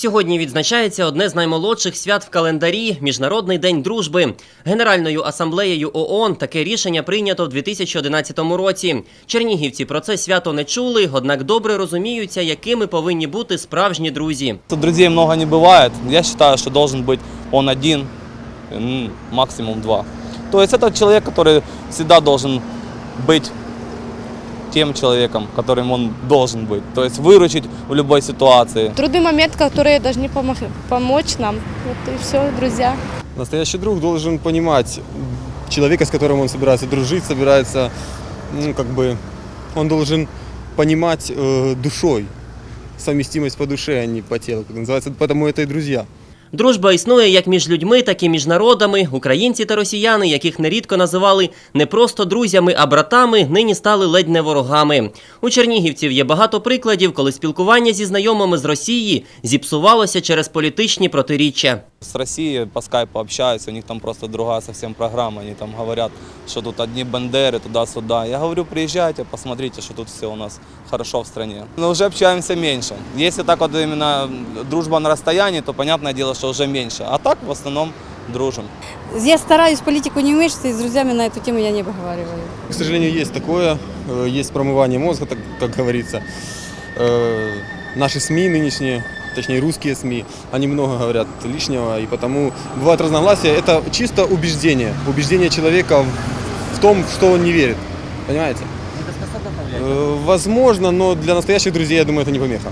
Сьогодні відзначається одне з наймолодших свят в календарі Міжнародний день дружби. Генеральною асамблеєю ООН таке рішення прийнято в 2011 році. Чернігівці про це свято не чули, однак добре розуміються, якими повинні бути справжні друзі. Друзей много не бывает. Я считаю, что должен быть он один, м, максимум два. То есть это человек, который всегда должен быть тем человеком, которым он должен быть. То есть выручить в любой ситуации. Трудный момент, которые должны помог- помочь нам. Вот и все, друзья. Настоящий друг должен понимать человека, с которым он собирается дружить, собирается, ну, как бы, он должен понимать э, душой, совместимость по душе, а не по телу, как называется, потому это и друзья. Дружба існує як між людьми, так і між народами. Українці та росіяни, яких нерідко називали не просто друзями, а братами, нині стали ледь не ворогами. У чернігівців є багато прикладів, коли спілкування зі знайомими з Росії зіпсувалося через політичні протиріччя. С Россией по скайпу общаются, у них там просто другая совсем программа. Они там говорят, что тут одни бандеры туда-сюда. Я говорю, приезжайте, посмотрите, что тут все у нас хорошо в стране. Но уже общаемся меньше. Если так вот именно дружба на расстоянии, то понятное дело, что уже меньше. А так в основном дружим. Я стараюсь в политику не вмешиваться, и с друзьями на эту тему я не поговариваю. К сожалению, есть такое, э, есть промывание мозга, так, как говорится. Э, Наши СМИ нынешние, точнее русские СМИ, они много говорят лишнего, и потому бывают разногласия. Это чисто убеждение, убеждение человека в, том, в что он не верит. Понимаете? Э, Возможно, но для настоящих друзей, я думаю, это не помеха.